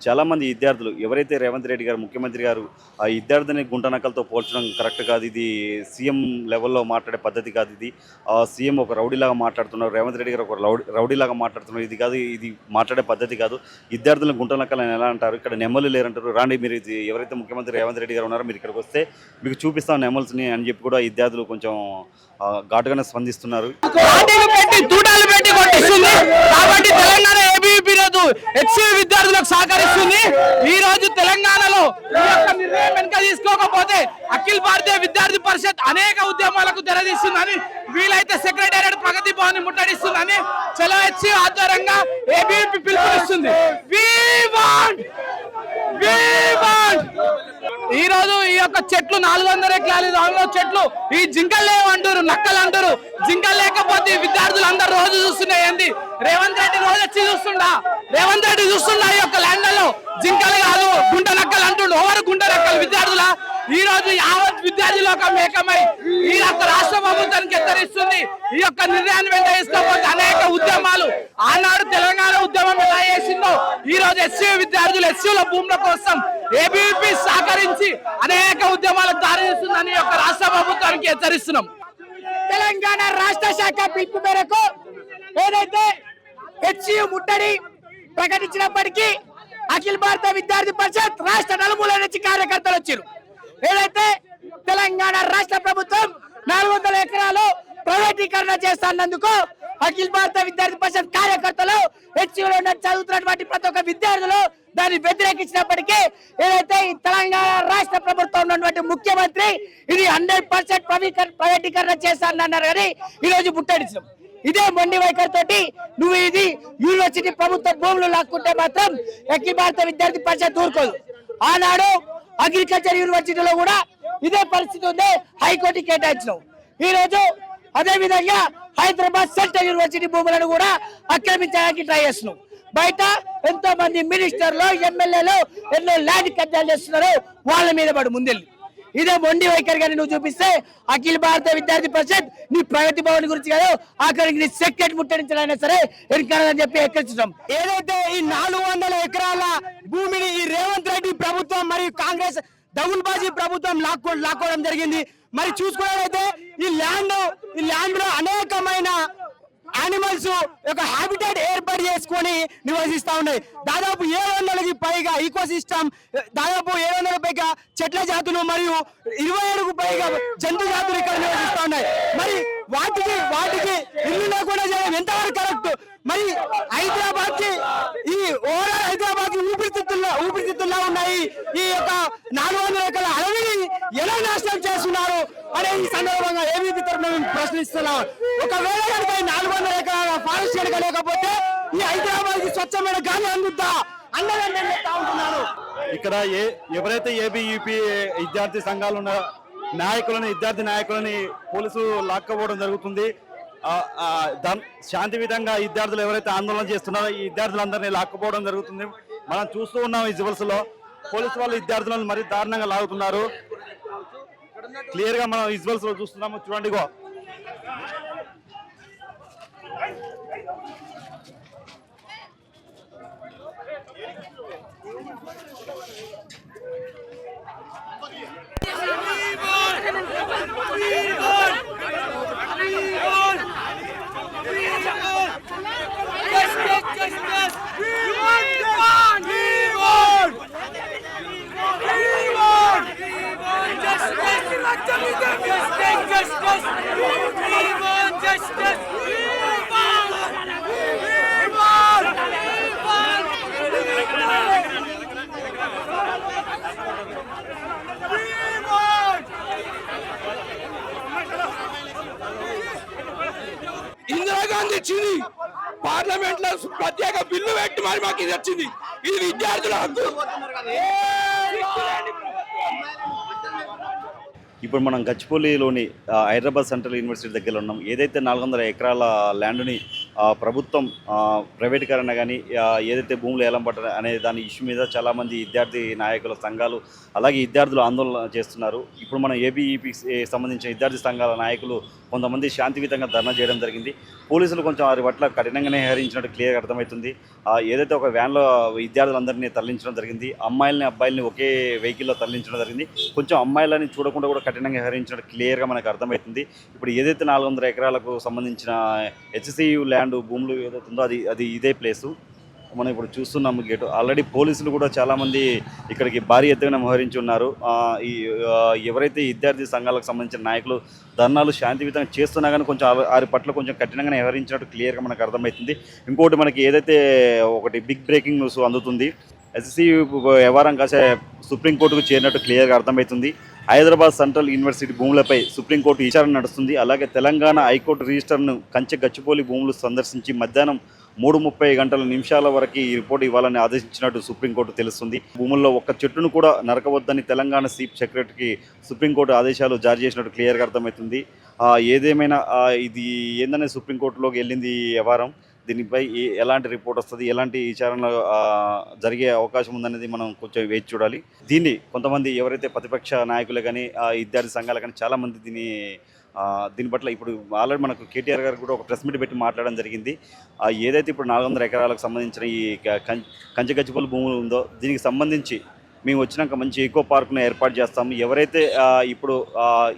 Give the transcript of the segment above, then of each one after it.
చాలామంది విద్యార్థులు ఎవరైతే రేవంత్ రెడ్డి గారు ముఖ్యమంత్రి గారు ఆ విద్యార్థిని గుంట నక్కలతో పోల్చడం కరెక్ట్ కాదు ఇది సీఎం లెవెల్లో మాట్లాడే పద్ధతి కాదు ఇది. ఆ సీఎం ఒక రౌడీలాగా మాట్లాడుతున్నారు రేవంత్ రెడ్డి గారు ఒక రౌడీ రౌడీలాగా మాట్లాడుతున్నారు ఇది కాదు ఇది మాట్లాడే పద్ధతి కాదు. విద్యార్థులను గుంటనక్కలని ఎలా అంటారు? ఇక్కడ నెమ్మలు లేరంటారు. రాండి మీరు ఇది ఎవరైతే ముఖ్యమంత్రి రేవంత్ రెడ్డి గారు ఉన్నారో మీరు ఇక్కడికి వస్తే మీకు చూపిస్తాం నెమల్స్ని అని చెప్పి కూడా విద్యార్థులు కొంచెం ఘాటుగానే స్పందిస్తున్నారు పార్టీలు పెట్టి తూటాలు పెట్టి కొట్టిస్తుంది కాబట్టి తెలంగాణ ఏబీపీ రోజు హెచ్సి విద్యార్థులకు సహకరిస్తుంది ఈ రోజు తెలంగాణలో ఈ యొక్క నిర్ణయం వెనుక తీసుకోకపోతే అఖిల భారతీయ విద్యార్థి పరిషత్ అనేక ఉద్యమాలకు తెరదీస్తుందని వీలైతే సెక్రటేరియట్ ప్రగతి భవన్ ముట్టడిస్తుందని చలో హెచ్సి ఆధ్వర్యంగా ఏబీపీ పిలుపునిస్తుంది We want! We want! ఈ రోజు ఈ యొక్క చెట్లు నాలుగు వందల ఎకరాలు దానిలో చెట్లు ఈ జింకలు లేవంటారు నక్కలు అంటారు జింకలు లేకపోతే విద్యార్థులు అందరు రోజు చూస్తున్నాయి ఏంది? రేవంత్ రెడ్డి రోజు వచ్చి చూస్తుండా? రేవంత్ రెడ్డి చూస్తుండా ఈ యొక్క ల్యాండ్లలో? జింకలు కాదు గుంట నక్కలు అంటుండు ఎవరు గుంట నక్కలు విద్యార్థుల ఈ రోజు యావత్ విద్యార్థి లోకం ఏకమై ఈ యొక్క రాష్ట్ర ప్రభుత్వానికి హెచ్చరిస్తుంది. ఈ యొక్క నిర్ణయాన్ని వెంట అనేక ఉద్యమాలు ఆనాడు తెలంగాణ ఉద్యమం ఎలా చేసిందో ఈ రోజు ఎస్సీ విద్యార్థులు ఎస్సీల భూముల కోసం ఏబీపీ సహకరించి అనేక ఉద్యమాలకు దారిస్తుందని ఈ యొక్క రాష్ట్ర ప్రభుత్వానికి హెచ్చరిస్తున్నాం. తెలంగాణ రాష్ట్ర శాఖ పిలుపు మేరకు ఏదైతే హెచ్యు ముట్టడి ప్రకటించినప్పటికీ అఖిల భారత విద్యార్థి పరిషత్ రాష్ట్ర నలుమూల నుంచి కార్యకర్తలు వచ్చారు. ఏదైతే తెలంగాణ రాష్ట్ర ప్రభుత్వం నాలుగు వందల ఎకరాలు ప్రైవేటీకరణ చేస్తున్నందుకు అఖిల భారత విద్యార్థి పరిషత్ కార్యకర్తలు హెచ్యూలో చదువుతున్నటువంటి ప్రతి ఒక్క విద్యార్థులు దాన్ని వ్యతిరేకించినప్పటికీ ఏదైతే ఈ తెలంగాణ రాష్ట్ర ప్రభుత్వం ఉన్నటువంటి ముఖ్యమంత్రి ఇది హండ్రెడ్ పర్సెంట్ ప్రైవేటీకరణ చేస్తానన్నారు కానీ ఈ రోజు ముట్టడించాం ఇదే మొండి వైఖరి తోటి నువ్వు ఇది యూనివర్సిటీ ప్రభుత్వ భూములు లాక్కుంటే మాత్రం అఖిల భారత విద్యార్థి పరిషత్ ఊరుకోదు. ఆనాడు అగ్రికల్చర్ యూనివర్సిటీలో కూడా ఇదే పరిస్థితి ఉంది. హైకోర్టు కేటాయించడం ఈ రోజు అదే విధంగా హైదరాబాద్ సెంట్రల్ యూనివర్సిటీ భూములను కూడా ఆక్రమించడానికి ట్రై చేస్తున్నాం. బయట ఎంతో మంది మినిస్టర్లు ఎమ్మెల్యేలు ఎన్నో ల్యాండ్ కబ్జాలు చేస్తున్నారు. వాళ్ళ మీద పడు ముందెళ్ళి. ఇదే మొండి వైఖరి కానీ నువ్వు చూపిస్తే అఖిల భారత విద్యార్థి పరిషత్ నీ ప్రగతి భవన్ గురించి కాదు ఆఖరికి నీ సెక్రెట్ ముట్టడించాలైనా సరే ఎన్నికలని చెప్పి హెచ్చరించడం ఏదైతే ఈ నాలుగు వందల ఎకరాల భూమిని ప్రభుత్వం మరియు కాంగ్రెస్ దగుల్బాజీ ప్రభుత్వం లాక్కో లాక్కోవడం జరిగింది. మరి చూసుకున్నట్లయితే ఈ ల్యాండ్ ఈ ల్యాండ్లో అనేకమైన యానిమల్స్ ఒక హ్యాబిటేట్ ఏర్పాటు చేసుకొని నివసిస్తా ఉన్నాయి. దాదాపు ఏడు వందలకి పైగా ఈకో సిస్టమ్ దాదాపు ఏడు వందల పైగా చెట్ల జాతులు మరియు ఇరవై ఏడుకు పైగా జంతు జాతులు ఇక్కడ నివసిస్తా ఉన్నాయి. మరి వాటికి వాటికి ఇల్లు లేకుండా చేయడం ఎంతవరకు కరెక్ట్ మరి హైదరాబాద్కి ఈ ఓవరాల్ హైదరాబాద్కి ఊపిరితిత్తుల్లో ఊపిరితిత్తుల్లో ఉన్నాయి ఈ యొక్క నాలుగు వందల ఎకరాల అడవిని ఎలా నాశనం చేస్తున్నారు అనే ఈ సందర్భంగా ఏబీపీ తరఫున మేము ప్రశ్నిస్తున్నాం. ఒకవేళ కనుక నాలుగు వందల ఎకరాల ఫారెస్ట్ కనుక లేకపోతే ఈ హైదరాబాద్కి స్వచ్ఛమైన గాలి అందుద్దా? అన్నదని నేను ఉంటున్నాను ఇక్కడ ఏ ఎవరైతే ఏబీయూపీ విద్యార్థి సంఘాలు ఉన్న నాయకులని విద్యార్థి నాయకులని పోలీసులు లాక్కపోవడం జరుగుతుంది శాంతి విధంగా విద్యార్థులు ఎవరైతే ఆందోళన చేస్తున్నారో ఈ విద్యార్థులందరినీ లాక్కపోవడం జరుగుతుంది. మనం చూస్తూ ఉన్నాం ఈ జివల్స్లో పోలీసు వాళ్ళు విద్యార్థులను మరీ దారుణంగా లాగుతున్నారు. క్లియర్గా మనం విజువల్స్లో చూస్తున్నాము. చూడండి గో ఇందిరాగాంధీ పార్లమెంట్లో ప్రత్యేక బిల్లు పెట్టి మరి మాకు ఇది వచ్చింది. ఇది విద్యార్థుల హక్కు. ఇప్పుడు మనం గచ్చిపల్లిలోని హైదరాబాద్ సెంట్రల్ యూనివర్సిటీ దగ్గర ఉన్నాం. ఏదైతే నాలుగు వందల ఎకరాల ల్యాండ్ని ప్రభుత్వం ప్రైవేటీకరణ కానీ ఏదైతే భూములు ఏలం పట్టడం అనే దాని ఇష్యూ మీద చాలామంది విద్యార్థి నాయకుల సంఘాలు అలాగే విద్యార్థులు ఆందోళన చేస్తున్నారు. ఇప్పుడు మనం ఏబీఈపీ సంబంధించిన విద్యార్థి సంఘాల నాయకులు కొంతమంది శాంతియుతంగా ధర్నా చేయడం జరిగింది. పోలీసులు కొంచెం వారి పట్ల కఠినంగానే హెచ్చరించినట్టు క్లియర్గా అర్థమవుతుంది. ఏదైతే ఒక వ్యాన్లో విద్యార్థులందరినీ తరలించడం జరిగింది అమ్మాయిలని అబ్బాయిలని ఒకే వెహికల్లో తరలించడం జరిగింది. కొంచెం అమ్మాయిలని చూడకుండా కూడా కఠినంగా హెచ్చరించినట్టు క్లియర్గా మనకు అర్థమవుతుంది. ఇప్పుడు ఏదైతే నాలుగు వందల ఎకరాలకు సంబంధించిన హెచ్సియు ల్యాండ్ భూములు ఏదైతే ఉందో అది అది ఇదే ప్లేసు. మనం ఇప్పుడు చూస్తున్నాము గేట్ ఆల్రెడీ పోలీసులు కూడా చాలామంది ఇక్కడికి భారీ ఎత్తున మోహరించి ఉన్నారు. ఈ ఎవరైతే విద్యార్థి సంఘాలకు సంబంధించిన నాయకులు ధర్నాలు శాంతియుతంగా చేస్తున్నా కానీ కొంచెం వారి పట్ల కొంచెం కఠినంగా వ్యవహరించినట్టు క్లియర్గా మనకు అర్థమవుతుంది. ఇంకోటి మనకి ఏదైతే ఒకటి బిగ్ బ్రేకింగ్ న్యూస్ అందుతుంది ఎస్ఎస్సి వ్యవహారం కాసే సుప్రీంకోర్టుకు చేరినట్టు క్లియర్గా అర్థమవుతుంది. హైదరాబాద్ సెంట్రల్ యూనివర్సిటీ భూములపై సుప్రీంకోర్టు విచారణ నడుస్తుంది. అలాగే తెలంగాణ హైకోర్టు రిజిస్టర్ను కంచె గచ్చిపోలి భూములు సందర్శించి మధ్యాహ్నం మూడు ముప్పై గంటల నిమిషాల వరకు ఈ రిపోర్ట్ ఇవ్వాలని ఆదేశించినట్టు సుప్రీంకోర్టు తెలుస్తుంది. భూముల్లో ఒక్క చెట్టును కూడా నరకవద్దని తెలంగాణ చీఫ్ సెక్రటరీకి సుప్రీంకోర్టు ఆదేశాలు జారీ చేసినట్టు క్లియర్గా అర్థమవుతుంది. ఏదేమైనా ఇది ఏందనే సుప్రీంకోర్టులోకి వెళ్ళింది ఈ వ్యవహారం? దీనిపై ఎలాంటి రిపోర్ట్ వస్తుంది? ఎలాంటి విచారణ జరిగే అవకాశం ఉందనేది మనం కొంచెం వేచి చూడాలి. దీన్ని కొంతమంది ఎవరైతే ప్రతిపక్ష నాయకులు కానీ విద్యార్థి సంఘాలు కానీ చాలామంది దీన్ని దీని పట్ల ఇప్పుడు ఆల్రెడీ మనకు కేటీఆర్ గారు కూడా ఒక ప్రెస్ మీట్ పెట్టి మాట్లాడడం జరిగింది. ఏదైతే ఇప్పుడు నాలుగు వందల ఎకరాలకు సంబంధించిన ఈ క- గచ్చిపల్లి భూములు ఉందో దీనికి సంబంధించి మేము వచ్చినాక మంచి ఈకో పార్క్ను ఏర్పాటు చేస్తాము. ఎవరైతే ఇప్పుడు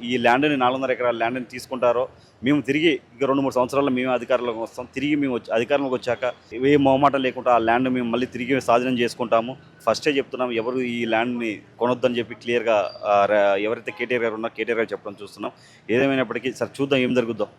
ఈ ల్యాండ్ని నాలుగు వందల ఎకరాల ల్యాండ్ని తీసుకుంటారో మేము తిరిగి ఇక రెండు మూడు సంవత్సరాల్లో మేము అధికారంలోకి వస్తాం. తిరిగి మేము వచ్చి అధికారంలోకి వచ్చాక ఏ మొహమాటం లేకుండా ఆ ల్యాండ్ మేము మళ్ళీ తిరిగి స్వాధీనం చేసుకుంటాము. ఫస్టే చెప్తున్నాం ఎవరు ఈ ల్యాండ్ని కొనొద్దని చెప్పి క్లియర్గా ఎవరైతే కేటీఆర్ గారు ఉన్నా కేటీఆర్ గారు చెప్పడం చూస్తున్నాం. ఏదేమైనప్పటికీ సార్ చూద్దాం ఏం జరుగుద్దాం.